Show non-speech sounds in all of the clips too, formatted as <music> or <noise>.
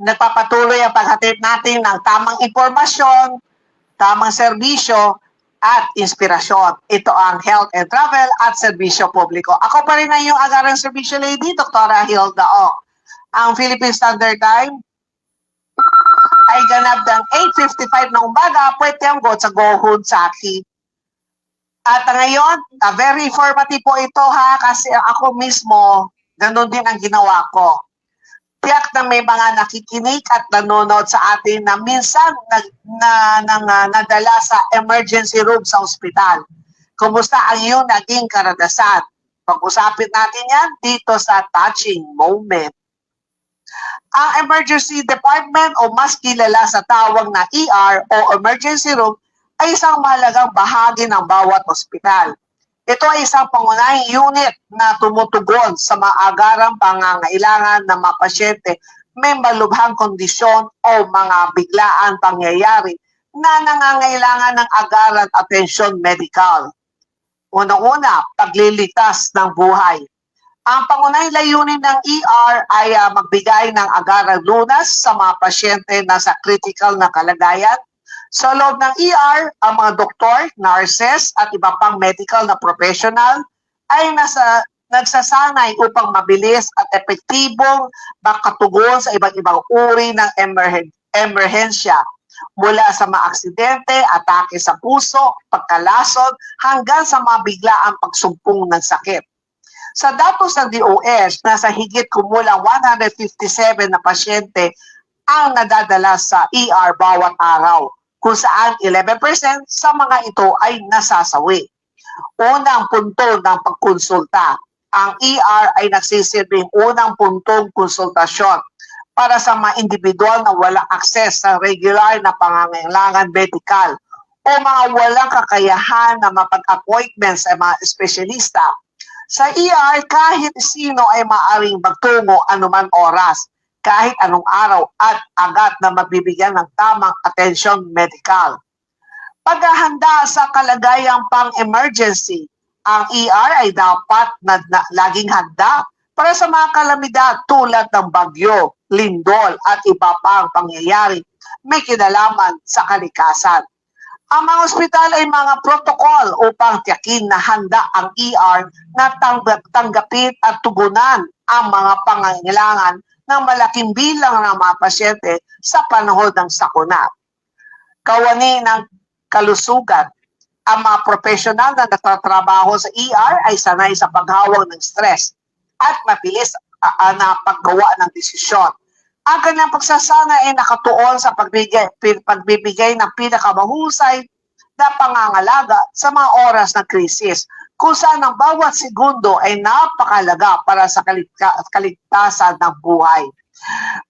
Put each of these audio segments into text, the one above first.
nagpapatuloy ang paghatid natin ng tamang impormasyon, tamang serbisyo, at inspirasyon. Ito ang Health and Travel at Serbisyo Publiko. Ako pa rin ang iyong agarang serbisyo lady, Dr. Hilda Ong. Ang Philippine Standard Time ay ganap ng 8.55 ng umaga, pwede ang go sa Gohood sa akin. At ngayon, ah, very informative po ito ha, kasi ako mismo, ganun din ang ginawa ko. Tiyak na may mga nakikinig at nanonood sa atin na minsan nag, na, na, na, nadala sa emergency room sa ospital. Kumusta ang iyong naging karanasan? Pag-usapin natin yan dito sa Touching Moment. Ang emergency department o mas kilala sa tawag na ER o emergency room ay isang mahalagang bahagi ng bawat ospital. Ito ay isang pangunahing unit na tumutugon sa maagarang pangangailangan ng mga pasyente may malubhang kondisyon o mga biglaan pangyayari na nangangailangan ng agaran atensyon medical. Unang-una, paglilitas ng buhay. Ang pangunahing layunin ng ER ay ah, magbigay ng agarang lunas sa mga pasyente na sa critical na kalagayan sa loob ng ER, ang mga doktor, nurses at iba pang medical na professional ay nasa nagsasanay upang mabilis at epektibong makatugon sa iba't ibang uri ng emerhen- emerhensya mula sa mga aksidente, atake sa puso, pagkalasod, hanggang sa mga biglaang pagsumpong ng sakit. Sa datos ng DOS, nasa higit kumulang 157 na pasyente ang nadadala sa ER bawat araw kung saan 11% sa mga ito ay nasasawi. Unang punto ng pagkonsulta. Ang ER ay nagsisilbing unang puntong konsultasyon para sa mga individual na walang akses sa regular na pangangailangan medical o mga walang kakayahan na mapag-appointment sa mga espesyalista. Sa ER, kahit sino ay maaring magtungo anuman oras kahit anong araw at agad na magbibigyan ng tamang atensyon medical. Paghahanda sa kalagayang pang-emergency, ang ER ay dapat na, na, laging handa para sa mga kalamidad tulad ng bagyo, lindol at iba pang pangyayari may kinalaman sa kalikasan. Ang mga ospital ay mga protokol upang tiyakin na handa ang ER na tanggap, tanggapin at tugunan ang mga pangangailangan ng malaking bilang ng mga pasyente sa panahon ng sakuna. Kawani ng kalusugan, ang mga profesional na nagtatrabaho sa ER ay sanay sa paghawak ng stress at mabilis uh, na paggawa ng desisyon. Ang kanyang pagsasana ay nakatuon sa pagbigay, pagbibigay ng pinakamahusay na pangangalaga sa mga oras ng krisis kung saan ang bawat segundo ay napakalaga para sa kaligta- kaligtasan ng buhay.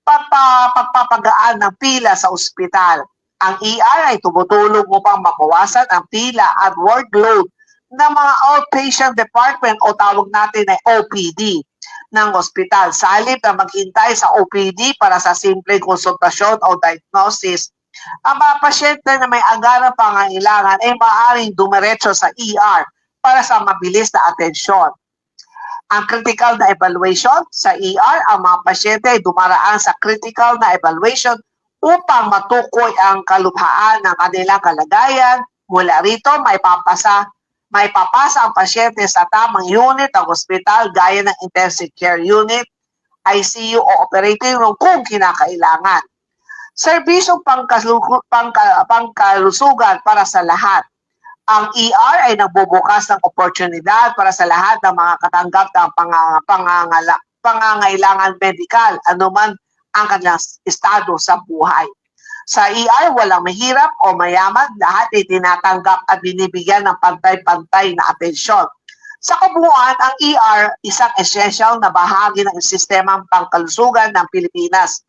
Pagpa, pagpapagaan ng pila sa ospital. Ang ER ay tumutulong upang mabawasan ang pila at workload ng mga outpatient department o tawag natin ay OPD ng ospital. Sa halip na maghintay sa OPD para sa simpleng konsultasyon o diagnosis, ang mga pasyente na may agarang pangangailangan ay maaaring dumiretso sa ER para sa mabilis na atensyon. Ang critical na evaluation sa ER, ang mga pasyente ay dumaraan sa critical na evaluation upang matukoy ang kalubhaan ng kanilang kalagayan. Mula rito, may papasa may papasa ang pasyente sa tamang unit ng ospital gaya ng intensive care unit, ICU o operating room kung kinakailangan. Pangka- pangkalusugan para sa lahat. Ang ER ay nagbubukas ng oportunidad para sa lahat ng mga katanggap ng pang- pangangala, pangangailangan medikal, anuman ang kanilang estado sa buhay. Sa ER, walang mahirap o mayaman, lahat ay tinatanggap at binibigyan ng pantay-pantay na atensyon. Sa kabuuan, ang ER isang essential na bahagi ng sistemang pangkalusugan ng Pilipinas.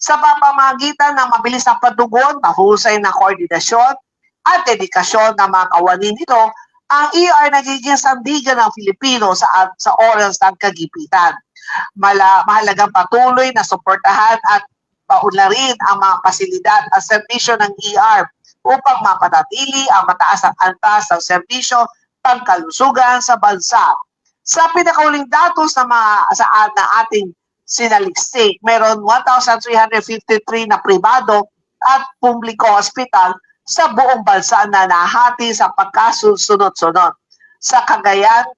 Sa pamamagitan ng mabilis na pagtugon, mahusay na koordinasyon at dedikasyon ng mga kawani nito, ang ER nagiging sandigan ng Filipino sa, sa oras ng kagipitan. Mala, mahalagang patuloy na suportahan at paunlarin ang mga pasilidad at serbisyo ng ER upang mapanatili ang mataas ang antas ng serbisyo pangkalusugan sa bansa. Sa pinakauling datos na, mga, sa, na ating sinaliksik. Meron 1,353 na pribado at publiko hospital sa buong bansa na nahati sa pagkasunod-sunod. Sa Cagayan,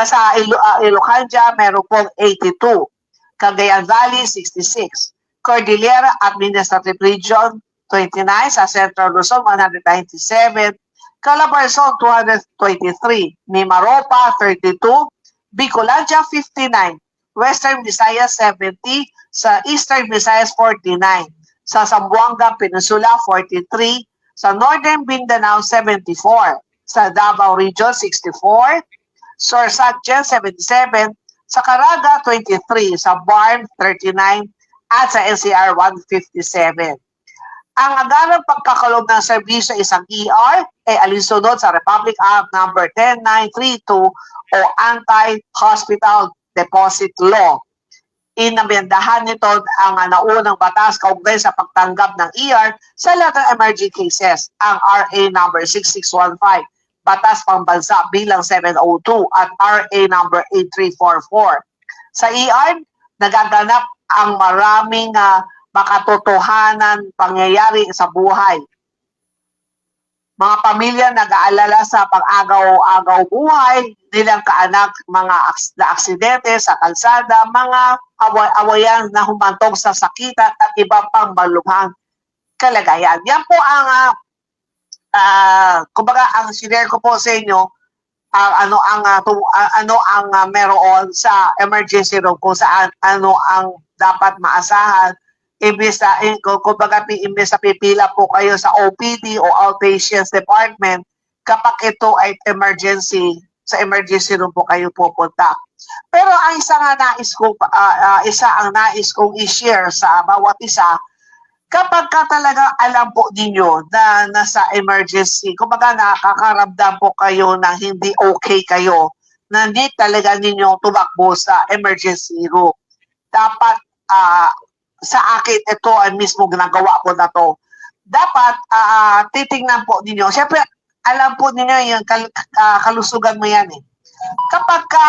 ah, sa Ilo, uh, Ilocandia, meron pong 82. Cagayan Valley, 66. Cordillera Administrative Region, 29. Sa Central Luzon, 197. Calabarzon, 223. Mimaropa, 32. Bicolandia, 59. Western Visayas, 70. Sa Eastern Visayas, 49. Sa Zamboanga Peninsula, 43. Sa Northern Mindanao, 74. Sa Davao Region, 64. Sorsogon, 77. Sa Caraga, 23. Sa Barm, 39. At sa NCR, 157. Ang agarang pagkakalob ng serbisyo sa isang ER ay alinsunod sa Republic Act number 10932 o Anti-Hospital Deposit Law. Inamendahan nito ang uh, naunang batas kaugnay sa pagtanggap ng ER sa lahat ng emergency cases, ang RA number 6615, Batas Pambansa bilang 702 at RA number 8344. Sa ER, nagaganap ang maraming uh, makatotohanan pangyayari sa buhay. Mga pamilya nag-aalala sa pang-agaw-agaw buhay, nilang kaanak, mga na aksidente sa kalsada, mga away-awayan na humantong sa sakitan at iba pang malubhang kalagayan. Yan po ang, uh, uh, kumbaga, ang sinare ko po sa inyo, ang ano ang uh, tu, uh, ano ang uh, meron sa emergency room kung saan ano ang dapat maasahan imbes na eh, kung kumbaga imbes na pipila po kayo sa OPD o outpatients department kapag ito ay emergency sa emergency room po kayo pupunta. Pero ang isa nga nais ko uh, uh, isa ang nais kong i-share sa bawat isa kapag ka talaga alam po ninyo na nasa emergency, kumbaga nakakaramdam po kayo na hindi okay kayo, na hindi talaga ninyo tumakbo sa emergency room. Dapat uh, sa akin ito ay mismo ginagawa ko na to. Dapat uh, titingnan po ninyo. Siyempre, alam po ninyo yung kal uh, kalusugan mo yan eh. Kapag ka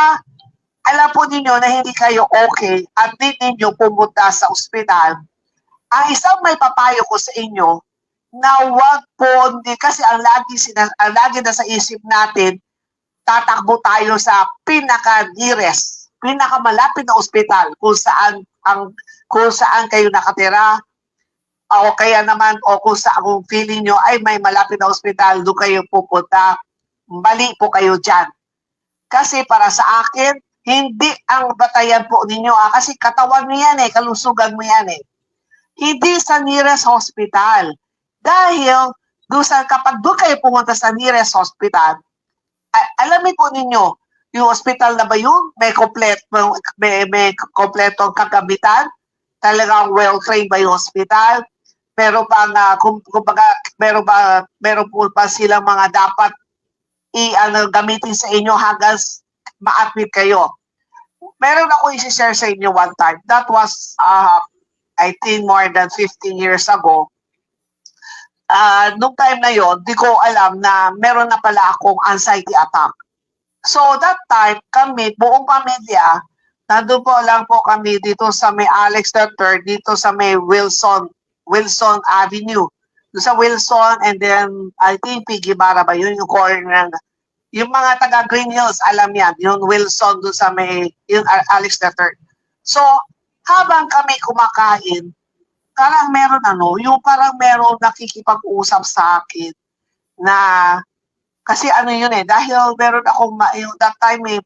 alam po ninyo na hindi kayo okay at di ninyo pumunta sa ospital, ang isang may papayo ko sa inyo na wag po hindi kasi ang lagi sina, ang lagi na sa isip natin tatakbo tayo sa pinaka nearest pinakamalapit na ospital kung saan ang kung saan kayo nakatira o kaya naman o kung saan kung feeling nyo ay may malapit na ospital doon kayo pupunta mali po kayo dyan kasi para sa akin hindi ang batayan po ninyo ah, kasi katawan mo yan eh kalusugan mo yan eh hindi sa nearest hospital. Dahil doon sa, kapag doon kayo pumunta sa nearest hospital, alamin po ninyo, yung hospital na ba yun? May kompleto, may, may kompletong kagamitan? Talagang well-trained ba yung hospital? Pero pang, uh, kung, kumbaga, meron ba, meron po ba silang mga dapat i ano, gamitin sa inyo hanggang ma-admit kayo? Meron ako i-share sa inyo one time. That was uh, I think more than 15 years ago, uh, nung time na yon, di ko alam na meron na pala akong anxiety attack. So that time, kami, buong pamilya, nandun po lang po kami dito sa may Alex III, dito sa may Wilson, Wilson Avenue. Doon sa Wilson and then I think Piggy Bara ba yun, yung corner ng yung mga taga Green Hills, alam yan, yung Wilson doon sa may, yung Alex III. So, habang kami kumakain, parang meron ano, yung parang meron nakikipag-usap sa akin na kasi ano yun eh, dahil meron akong, yung that time eh,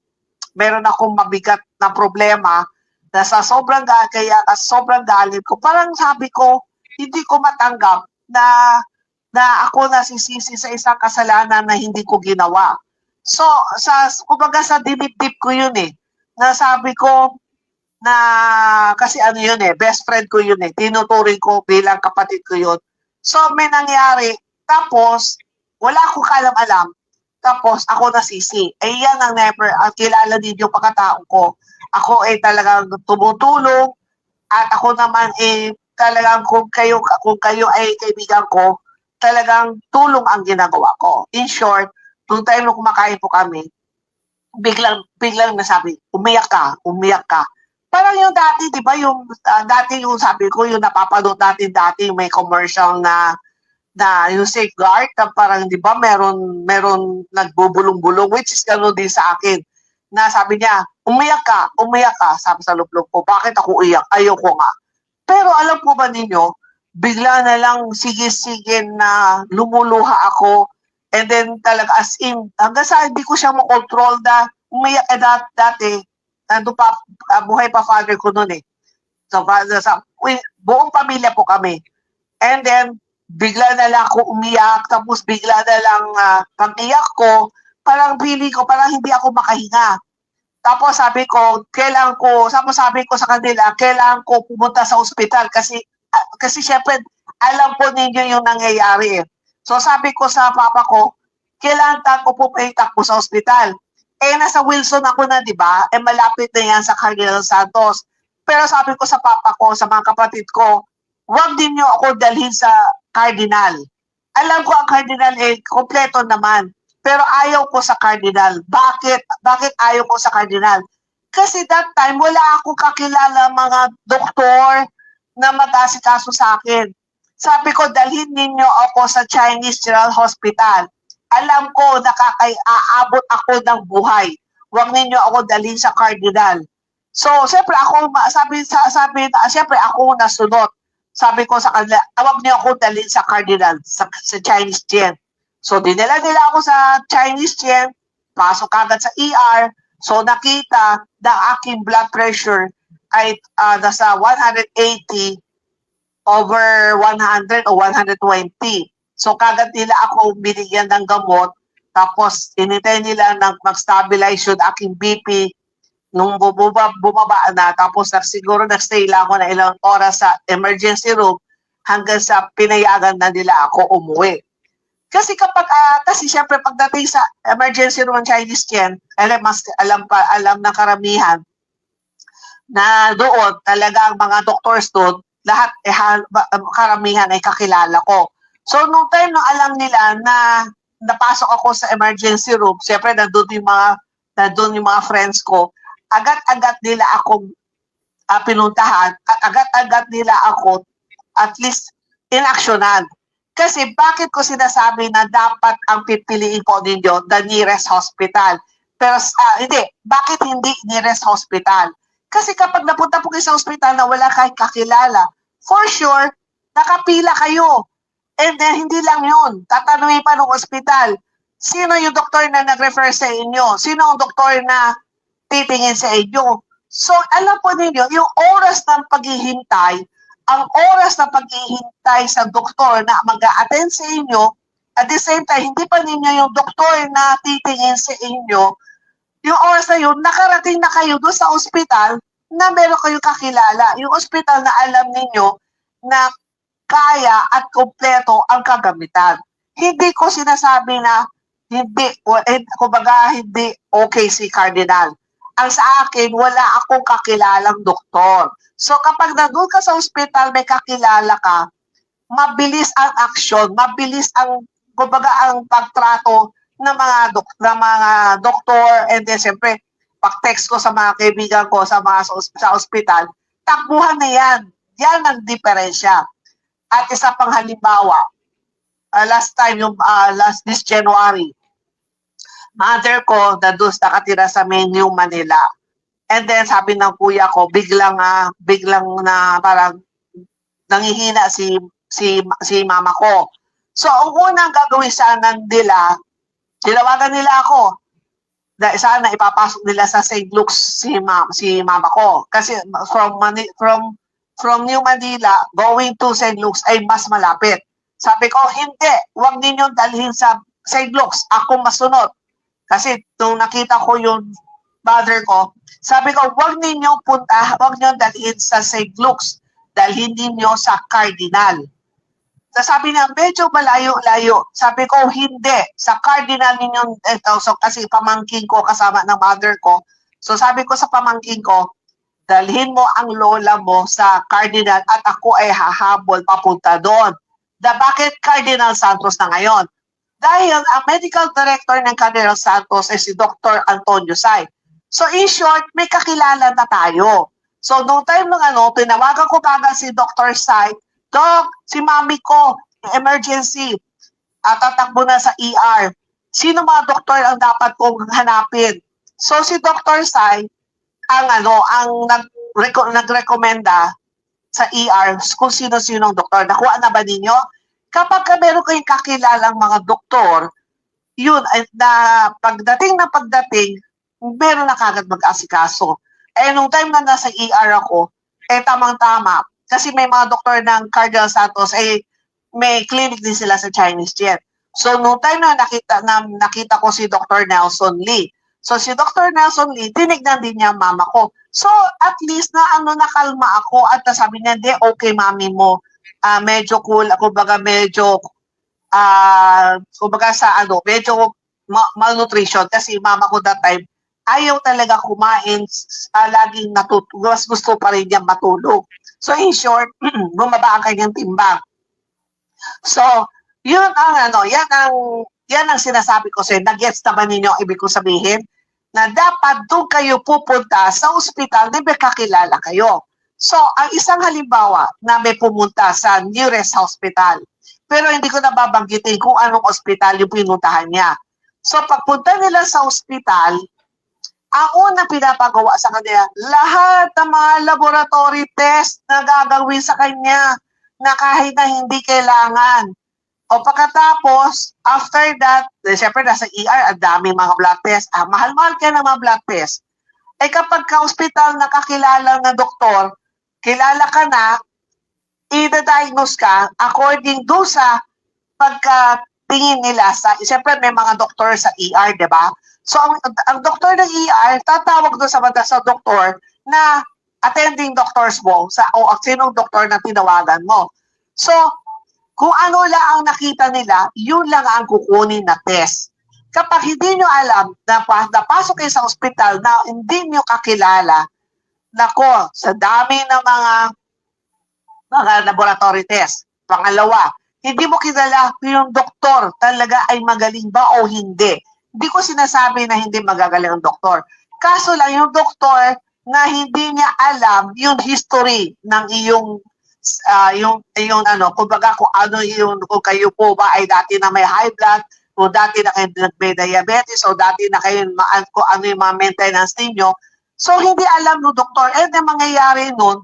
meron akong mabigat na problema na sa sobrang kaya sobrang galit ko, parang sabi ko, hindi ko matanggap na na ako nasisisi sa isang kasalanan na hindi ko ginawa. So, sa, kumbaga sa dibdib ko yun eh, na sabi ko, na kasi ano yun eh, best friend ko yun eh, tinuturing ko bilang kapatid ko yun. So may nangyari, tapos wala akong kalam-alam, tapos ako nasisi. Eh yan ang never, ang kilala yung pagkatao ko. Ako ay eh, talagang tumutulong at ako naman eh talagang kung kayo kung kayo ay kaibigan ko, talagang tulong ang ginagawa ko. In short, nung time na kumakain po kami, biglang biglang nasabi, umiyak ka, umiyak ka Parang yung dati, di ba, yung ah, dati yung sabi ko, yung napapanood natin dati, may commercial na na yung safeguard, na parang, di ba, meron, meron nagbubulong-bulong, which is gano'n din sa akin. Na sabi niya, umiyak ka, umiyak ka, sabi sa loob ko, bakit ako iyak? Ayoko nga. Pero alam po ba ninyo, bigla na lang sige-sige na lumuluha ako, and then talaga as in, hanggang sa hindi ko siya makontrol na umiyak eh dat, dati, nandun pa, ah, buhay pa father ko noon eh. So, sa, buong pamilya po kami. And then, bigla na lang ako umiyak, tapos bigla na lang uh, pag-iyak ko, parang feeling ko, parang hindi ako makahinga. Tapos sabi ko, kailangan ko, tapos sabi ko sa kanila, kailangan ko pumunta sa ospital kasi, ah, kasi syempre, alam po ninyo yung nangyayari eh. So sabi ko sa papa ko, kailangan tako po po sa ospital. Eh, nasa Wilson ako na, di ba? Eh, malapit na yan sa Cardinal Santos. Pero sabi ko sa papa ko, sa mga kapatid ko, huwag din niyo ako dalhin sa Cardinal. Alam ko ang Cardinal eh, kompleto naman. Pero ayaw ko sa Cardinal. Bakit? Bakit ayaw ko sa Cardinal? Kasi that time, wala akong kakilala mga doktor na mag-asikaso sa akin. Sabi ko, dalhin ninyo ako sa Chinese General Hospital. Alam ko, nakakay-aabot ako ng buhay. Huwag ninyo ako dalhin sa Cardinal. So, siyempre ako, sabi, sa, sabi, siyempre ako nasunod. Sabi ko sa kanila, awag niyo ako dalhin sa Cardinal, sa, sa Chinese Gen. So, dinala nila ako sa Chinese Gen, pasok agad sa ER. So, nakita na aking blood pressure ay ah, nasa 180 over 100 o 120. So, kagad nila ako binigyan ng gamot. Tapos, inintay nila na mag-stabilize yung aking BP nung bumaba, bumaba na. Tapos, siguro nagstay lang ako na ilang oras sa emergency room hanggang sa pinayagan na nila ako umuwi. Kasi kapag, ah, kasi syempre pagdating sa emergency room ng Chinese Chen, alam, mas, alam pa, alam ng karamihan, na doon talaga ang mga doctors doon, lahat eh, karamihan ay kakilala ko. So, nung time na alam nila na napasok ako sa emergency room, syempre nandun yung mga, nandun yung mga friends ko, agad-agad nila akong ah, pinuntahan agad-agad nila ako at least inaksyonan. Kasi bakit ko sinasabi na dapat ang pipiliin ko ninyo the nearest hospital? Pero ah, hindi, bakit hindi nearest hospital? Kasi kapag napunta po kayo sa hospital na wala kayong kakilala, for sure, nakapila kayo. And then, hindi lang yun. Tatanungin pa ng hospital, sino yung doktor na nag-refer sa inyo? Sino ang doktor na titingin sa inyo? So, alam po ninyo, yung oras ng paghihintay, ang oras ng paghihintay sa doktor na mag attend sa inyo, at the same time, hindi pa ninyo yung doktor na titingin sa inyo, yung oras na yun, nakarating na kayo doon sa ospital na meron kayong kakilala. Yung ospital na alam ninyo na kaya at kompleto ang kagamitan. Hindi ko sinasabi na hindi, o, eh, kumbaga hindi okay si Cardinal. Ang sa akin, wala akong kakilalang doktor. So kapag nandun ka sa ospital, may kakilala ka, mabilis ang aksyon, mabilis ang, kumbaga ang pagtrato ng mga dok ng mga doktor and then siyempre pag-text ko sa mga kaibigan ko sa mga sa, os- sa ospital, takbuhan na yan. Yan ang diferensya. At isa pang halimbawa, ah, last time, yung ah, last this January, mother ko na doon nakatira sa Menu, Manila. And then sabi ng kuya ko, biglang ah, biglang na parang nangihina si si si mama ko. So ang unang gagawin sana nila, tinawagan nila ako. Na sana ipapasok nila sa St. Luke's si ma, si mama ko kasi from Mani, from from New Manila going to St. Luke's ay mas malapit. Sabi ko, hindi, huwag ninyong dalhin sa St. Luke's. Ako masunod. Kasi nung nakita ko yung mother ko, sabi ko, huwag ninyong punta, huwag ninyong dalhin sa St. Luke's. Dalhin ninyo sa Cardinal. So sabi niya, medyo malayo-layo. Sabi ko, hindi. Sa Cardinal ninyong, ito, so kasi pamangking ko kasama ng mother ko. So sabi ko sa pamangking ko, dalhin mo ang lola mo sa Cardinal at ako ay hahabol papunta doon. Da bakit Cardinal Santos na ngayon? Dahil ang medical director ng Cardinal Santos ay si Dr. Antonio Sai. So in short, may kakilala na tayo. So, noong time nung ano, tinawagan ko kagad si Dr. Sai, Doc, si mami ko, emergency, at tatakbo na sa ER. Sino mga doktor ang dapat kong hanapin? So, si Dr. Sai, ang ano, ang nag nagrekomenda sa ER kung sino-sino ang doktor. Nakuha na ba ninyo? Kapag ka meron kayong kakilalang mga doktor, yun, na pagdating na pagdating, meron na kagad mag-asikaso. Eh, nung time na nasa ER ako, eh, tamang-tama. Kasi may mga doktor ng Cardinal Santos, eh, may clinic din sila sa Chinese Jet. So, nung time na nakita, na, nakita ko si Dr. Nelson Lee, So si Dr. Nelson Lee, tinignan din niya mama ko. So at least na ano nakalma ako at sabi niya, hindi, okay mami mo. Ah, medyo cool, kumbaga medyo ah kumbaga sa ano, medyo ma- malnutrition kasi mama ko that time ayaw talaga kumain, uh, laging natutulog, mas gusto pa rin niya matulog. So in short, <clears throat> bumaba ang kanyang timbang. So, yun ang ano, yan ang yan ang sinasabi ko sa Nag-gets naman ninyo ang ibig ko sabihin? na dapat doon kayo pupunta sa ospital na may kakilala kayo. So, ang isang halimbawa na may pumunta sa nearest hospital, pero hindi ko nababanggitin kung anong ospital yung pinuntahan niya. So, pagpunta nila sa ospital, ang una pinapagawa sa kanya, lahat ng mga laboratory test na gagawin sa kanya na kahit na hindi kailangan. O pagkatapos, after that, eh, syempre nasa ER, ang dami mga blood test. Ah, mahal-mahal ka ng mga blood test. Eh kapag ka-hospital nakakilala na doktor, kilala ka na, i-diagnose ka according do sa pagkatingin nila sa, syempre may mga doktor sa ER, di ba? So ang, ang doktor ng ER, tatawag doon sa banda sa doktor na attending doctors mo, sa, o sinong doktor na tinawagan mo. So, kung ano lang ang nakita nila, yun lang ang kukunin na test. Kapag hindi nyo alam na napasok kayo sa ospital na hindi nyo kakilala, nako, sa dami ng mga mga laboratory test. Pangalawa, hindi mo kilala yung doktor talaga ay magaling ba o hindi. Hindi ko sinasabi na hindi magagaling ang doktor. Kaso lang yung doktor na hindi niya alam yung history ng iyong uh, yung yung ano, kumbaga kung ano yung kung kayo po ba ay dati na may high blood, kung dati na kayo may diabetes o dati na kayo maan kung ano yung mga maintenance ninyo. So hindi alam no doktor, eh na mangyayari nun,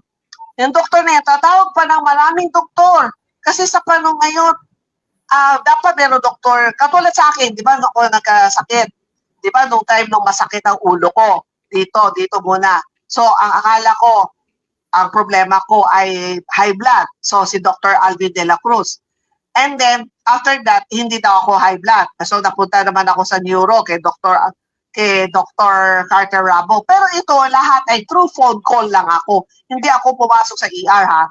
yung doktor na yan, tatawag pa ng maraming doktor. Kasi sa panong ngayon, uh, dapat meron doktor, katulad sa akin, di ba, ako nagkasakit. Di ba, nung time nung masakit ang ulo ko, dito, dito muna. So, ang akala ko, ang problema ko ay high blood. So, si Dr. Alvin de la Cruz. And then, after that, hindi daw ako high blood. So, napunta naman ako sa neuro kay Dr. kay Dr. Carter Rabo. Pero ito, lahat ay through phone call lang ako. Hindi ako pumasok sa ER, ha?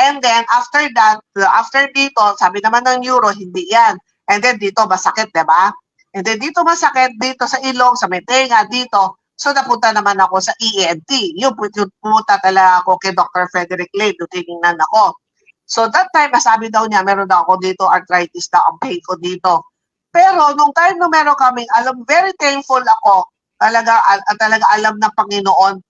And then, after that, after dito, sabi naman ng neuro, hindi yan. And then, dito, masakit, di ba? And then, dito masakit, dito sa ilong, sa may dito. So napunta naman ako sa ENT. Yung pumunta talaga ako kay Dr. Frederick Lane, doon tinignan ako. So that time, masabi daw niya, meron daw ako dito, arthritis daw ang pain ko dito. Pero nung time na meron kaming, alam, very thankful ako, talaga, al, talaga alam ng Panginoon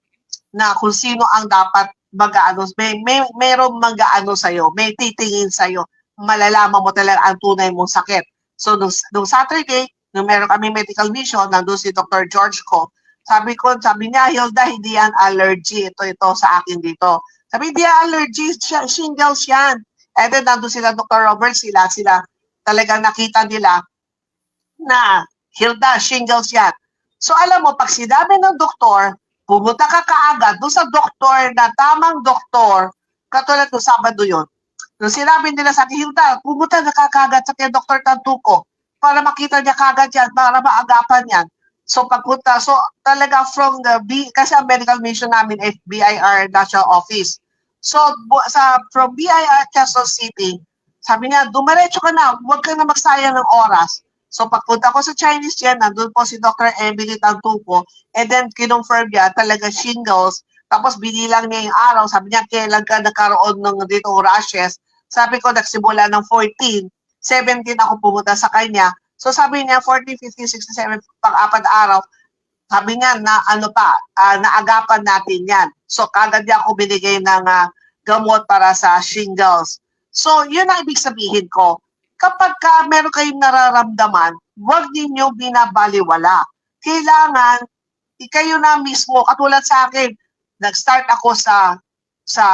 na kung sino ang dapat mag-ano, may, may, mayroong mag-ano sa'yo, may titingin sa'yo, malalaman mo talaga ang tunay mong sakit. So, nung, nung Saturday, nung meron kami medical mission, nandun si Dr. George ko, sabi ko, sabi niya, Hilda, hindi yan allergy. Ito, ito sa akin dito. Sabi, hindi yan allergy, shingles yan. And then, nandun sila, Dr. Robert, sila, sila, talagang nakita nila na, Hilda, shingles yan. So, alam mo, pag sinabi ng doktor, pumunta ka kaagad doon sa doktor na tamang doktor, katulad ng Sabado yun. Nung sinabi nila sa akin, Hilda, pumunta ka kaagad sa kay Dr. Tantuco para makita niya kaagad yan, para maagapan yan. So pagpunta, so talaga from the B, kasi ang medical mission namin ay BIR National Office. So sa from BIR Quezon City, sabi niya, dumiretso ka na, huwag ka na magsayang ng oras. So pagpunta ko sa Chinese yan, nandun po si Dr. Emily Tantuco, and then kinonfirm niya talaga shingles, tapos binilang niya yung araw, sabi niya, kailan ka nagkaroon ng dito rashes? Sabi ko, nagsimula ng 14, 17 ako pumunta sa kanya, So sabi niya, 40, 50, 67, pang-apat araw, sabi niya na ano pa, ah, naagapan natin yan. So kagad niya ako binigay ng ah, gamot para sa shingles. So yun ang ibig sabihin ko. Kapag ka meron kayong nararamdaman, huwag ninyo binabaliwala. Kailangan, i- kayo na mismo, katulad sa akin, nag-start ako sa sa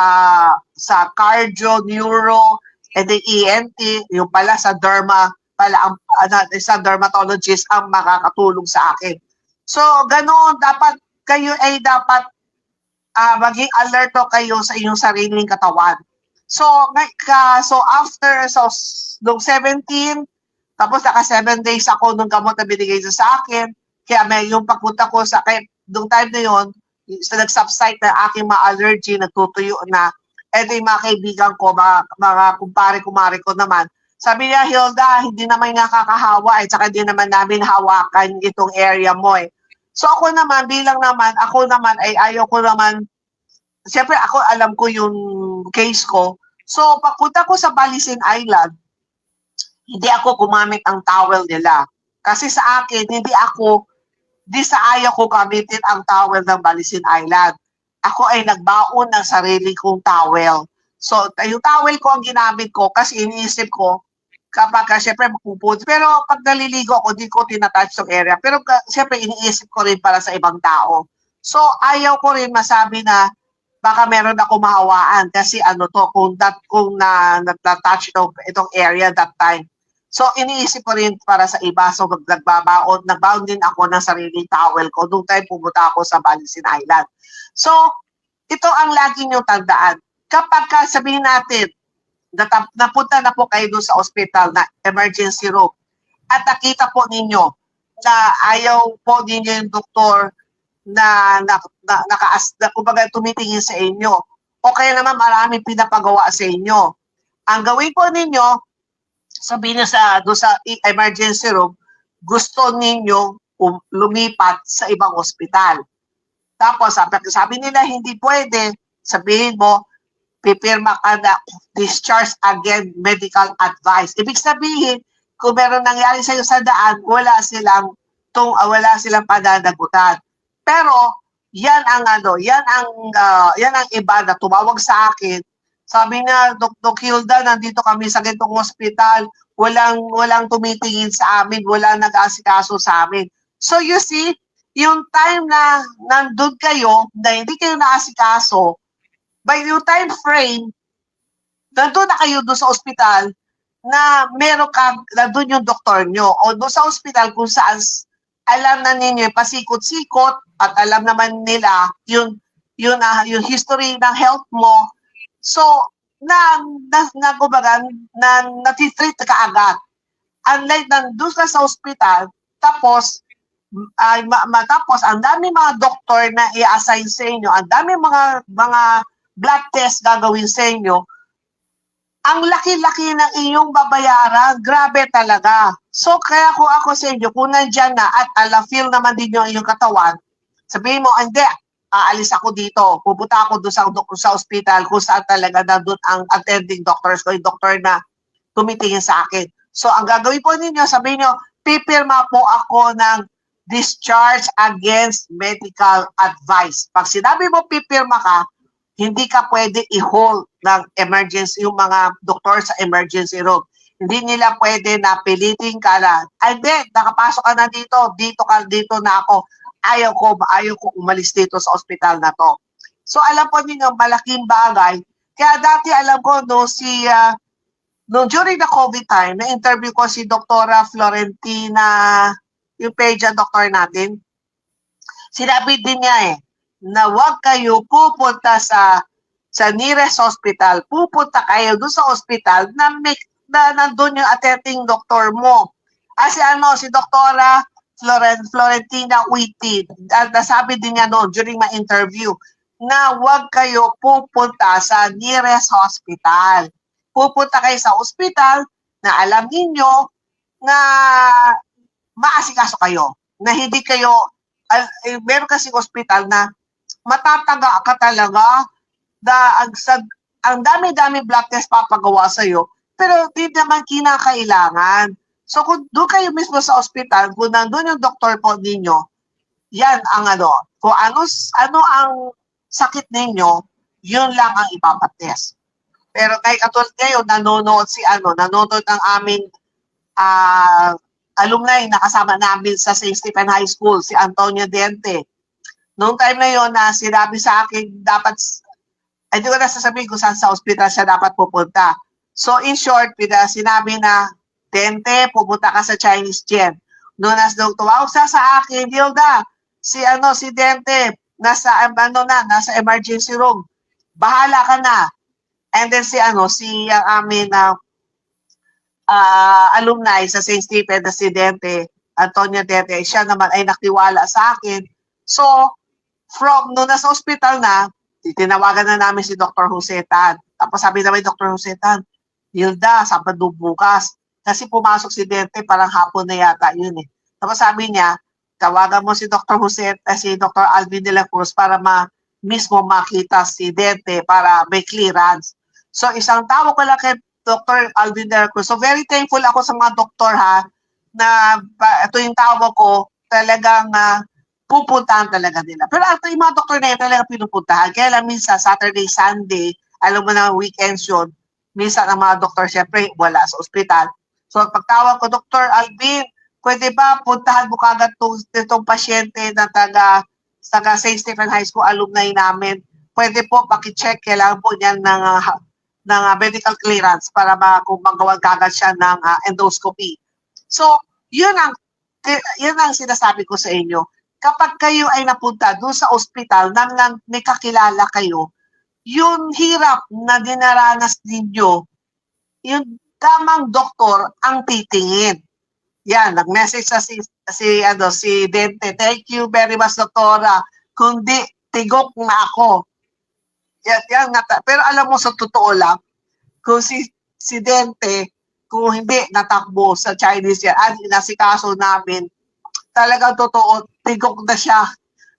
sa cardio, neuro, and the ENT, yung pala sa derma, pala ang ano, sa dermatologist ang makakatulong sa akin. So, ganoon dapat kayo ay dapat ah, maging alerto kayo sa inyong sariling katawan. So, ka, so after so nung 17, tapos naka 7 days ako nung gamot na binigay niya sa akin. Kaya may yung pagpunta ko sa kay nung time na yon, sa nag-subside na aking mga allergy, nagtutuyo na. And yung mga kaibigan ko, mga, mga kumpare-kumare ko naman, sabi niya, Hilda, hindi naman nga kakahawa, at saka hindi naman namin hawakan itong area mo eh. So ako naman, bilang naman, ako naman ay ayaw ko naman, siyempre ako alam ko yung case ko. So pagpunta ko sa Balisin Island, hindi ako gumamit ang towel nila. Kasi sa akin, hindi ako, di sa ayaw ko gamitin ang towel ng Balisin Island. Ako ay nagbaon ng sarili kong towel. So, yung towel ko ang ginamit ko kasi iniisip ko, kapag ka, syempre, mapupunta. Pero pag naliligo ako, di ko tinatouch yung area. Pero syempre, iniisip ko rin para sa ibang tao. So, ayaw ko rin masabi na baka meron ako mahawaan kasi ano to, kung, that, kung na, na-touch ito, itong area that time. So, iniisip ko rin para sa iba. So, nagbabaon, nagbaon din ako ng sariling towel ko. Doon tayo pumunta ako sa Balisin Island. So, ito ang lagi nyo tandaan. Kapag ka, sabihin natin, natap- napunta na po kayo doon sa ospital na emergency room at nakita po ninyo na ayaw po ninyo yung doktor na, na, na, nakaas, na kumbaga tumitingin sa inyo o kaya naman maraming pinapagawa sa inyo. Ang gawin po ninyo, sabihin nyo sa, doon sa emergency room, gusto ninyo um, lumipat sa ibang ospital. Tapos sabi, sabi nila hindi pwede, sabihin mo, pipirma ka na discharge again medical advice. Ibig sabihin, kung meron nangyari sa iyo sa daan, wala silang tung wala silang pananagutan. Pero yan ang ano, yan ang ah, yan ang iba na tumawag sa akin. Sabi niya, Dok Dok Hilda, nandito kami sa ganitong ospital, walang walang tumitingin sa amin, walang nag-aasikaso sa amin. So you see, yung time na nandun kayo, na hindi kayo naasikaso, by yung time frame, nandun na kayo doon sa ospital, na meron ka, nandun yung doktor nyo, o doon sa ospital kung saan alam na ninyo, pasikot-sikot, at alam naman nila yung, yung, ah, yung history ng health mo. So, na, na, na, kumbaga, na, natitreat ka agad. Unlike nandun ka sa ospital, tapos, ay ma, matapos ang dami mga doktor na i-assign sa inyo, ang dami mga mga blood test gagawin sa inyo, ang laki-laki ng inyong babayaran, grabe talaga. So kaya kung ako sa inyo, kung nandyan na at ala feel naman din yung inyong katawan, sabihin mo, hindi, aalis ako dito, pupunta ako doon sa, sa hospital kung saan talaga nandun ang attending doctors ko, yung doktor na tumitingin sa akin. So ang gagawin po ninyo, sabihin nyo, pipirma po ako ng discharge against medical advice. Pag sinabi mo pipirma ka, hindi ka pwede i-hold ng emergency, yung mga doktor sa emergency room. Hindi nila pwede na pilitin ka na, ay hindi, nakapasok ka na dito, dito ka, dito na ako. Ayaw ko, ayaw ko umalis dito sa ospital na to. So alam po ninyo, malaking bagay. Kaya dati alam ko, no, si, ah, no, during the COVID time, na-interview ko si Doktora Florentina, yung pedia doktor natin. Sinabi din niya eh, na huwag kayo pupunta sa sa nearest hospital, pupunta kayo doon sa hospital na, may, na nandun yung attending doctor mo. Kasi ano, si Doktora Floren, Florentina Witty, at nasabi din niya noon during my interview, na huwag kayo pupunta sa nearest hospital. Pupunta kayo sa hospital na alam ninyo na maasikaso kayo. Na hindi kayo, eh, meron kasing hospital na matataga ka talaga da ang ang dami-dami blood test papagawa sa iyo pero di naman kinakailangan. So kung doon kayo mismo sa ospital, kung nandun yung doktor po ninyo, yan ang ano, kung ano, ano ang sakit ninyo, yun lang ang ipapatest. Pero kay katulad ngayon, nanonood si ano, nanonood ang aming ah, alumni na kasama namin sa St. Stephen High School, si Antonio Dente. Noong time na yon na sinabi sa akin, dapat, ay di ko na sasabihin kung saan sa ospital siya dapat pupunta. So in short, pina, sinabi na, Dente, pupunta ka sa Chinese Gen. Noon as nung tumawag sa sa akin, Hilda, si ano, si Dente, nasa, ano na, nasa emergency room. Bahala ka na. And then si ano, si ang amin na ah, alumni sa St. Stephen na si Dente, Antonio Dente, siya naman ay nakiwala sa akin. So, from nung nasa ospital na, tinawagan na namin si Dr. Jose Tan. Tapos sabi namin, Dr. Jose Tan, Hilda, Sabado bukas. Kasi pumasok si Dente, parang hapon na yata yun eh. Tapos sabi niya, tawagan mo si Dr. Jose, eh, si Dr. Alvin de la Cruz para ma mismo makita si Dente para may clearance. So isang tawag ko lang kay Dr. Alvin de la Cruz. So very thankful ako sa mga doktor ha, na ito yung tawag ko, talagang ah, pupuntahan talaga nila. Pero ito yung mga doktor na yun talaga pinupuntahan. Kaya lang minsan Saturday, Sunday, alam mo na weekends yun, minsan ang mga doktor syempre wala sa ospital. So pagtawag ko, Dr. Alvin, pwede ba puntahan mo kagad itong, pasyente na taga, taga St. Stephen High School alumni namin? Pwede po, pakicheck, kailangan po niyan ng, ah, ng ah, medical clearance para ma, kung magawa kagad siya ng ah, endoscopy. So, yun ang, yun ang sinasabi ko sa inyo. Kapag kayo ay napunta doon sa ospital na, na may kakilala kayo, yung hirap na dinaranas ninyo, yung tamang doktor ang titingin. Yan, nag-message sa si, si, ano, si Dente. Thank you very much, doktora. Kundi, tigok na ako. Yan, yan nga. Pero alam mo, sa totoo lang, kung si, si Dente, kung hindi natakbo sa Chinese yan, at inasikaso namin, talagang totoo, tigok na siya.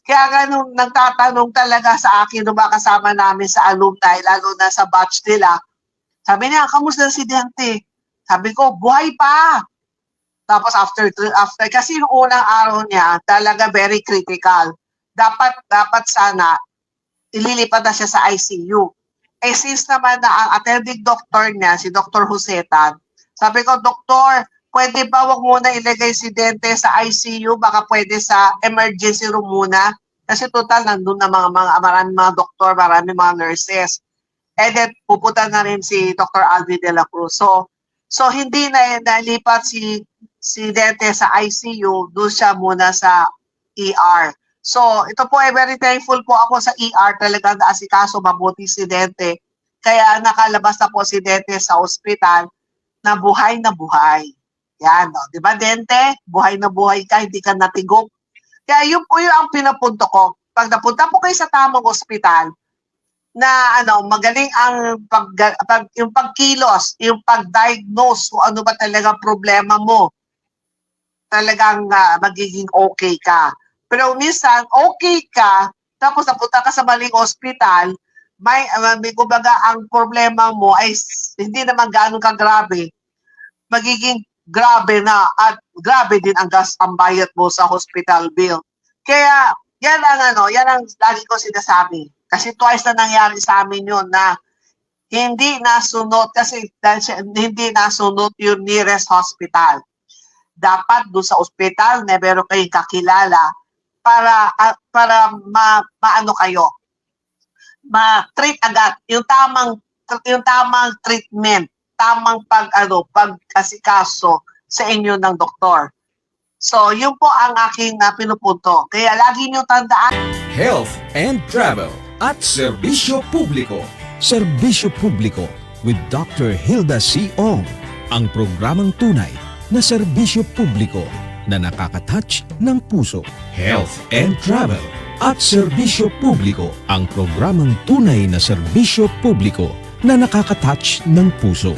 Kaya nga nung nagtatanong talaga sa akin nung mga kasama namin sa alumni, lalo na sa batch nila, sabi niya, kamusta si Dente? Sabi ko, buhay pa. Tapos after, after kasi yung unang araw niya, talaga very critical. Dapat, dapat sana, ililipat na siya sa ICU. Eh since naman na ang attending doctor niya, si Dr. Josetan, sabi ko, Doktor, pwede ba wag muna ilagay si Dente sa ICU, baka pwede sa emergency room muna? Kasi total, nandun na mga, mga maraming mga doktor, maraming mga nurses. And then, pupunta na rin si Dr. Alvin de la Cruz. So, so hindi na nalipat si si Dente sa ICU, doon siya muna sa ER. So, ito po ay very thankful po ako sa ER talagang naasikaso mabuti si Dente. Kaya nakalabas na po si Dente sa ospital na buhay na buhay. Yan, no? di ba Dente? Buhay na buhay ka, hindi ka natigok. Kaya yun po yung ang pinapunto ko. Pag napunta po kayo sa tamang ospital, na ano, magaling ang pag, pag, yung pagkilos, yung pag-diagnose kung ano ba talaga problema mo, talagang ah, magiging okay ka. Pero minsan, okay ka, tapos napunta ka sa maling ospital, may, uh, may kumbaga, ang problema mo ay hindi naman gaano ka grabe, magiging grabe na at grabe din ang gas ang bayad mo sa hospital bill. Kaya, yan ang ano, yan ang lagi ko sinasabi. Kasi twice na nangyari sa amin yun na hindi nasunod kasi hindi nasunod yung nearest hospital. Dapat doon sa ospital na meron kayong kakilala para ah, para ma, maano kayo ma-treat agad yung tamang yung tamang treatment tamang pag ano pagkasikaso sa inyo ng doktor so yun po ang aking uh, pinupunto kaya lagi niyo tandaan Health and Travel at Serbisyo Publiko. Serbisyo Publiko with Dr. Hilda C. Ong. Ang programang tunay na serbisyo publiko na nakakatouch ng puso. Health and Travel at Serbisyo Publiko. Ang programang tunay na serbisyo publiko na nakakatouch ng puso.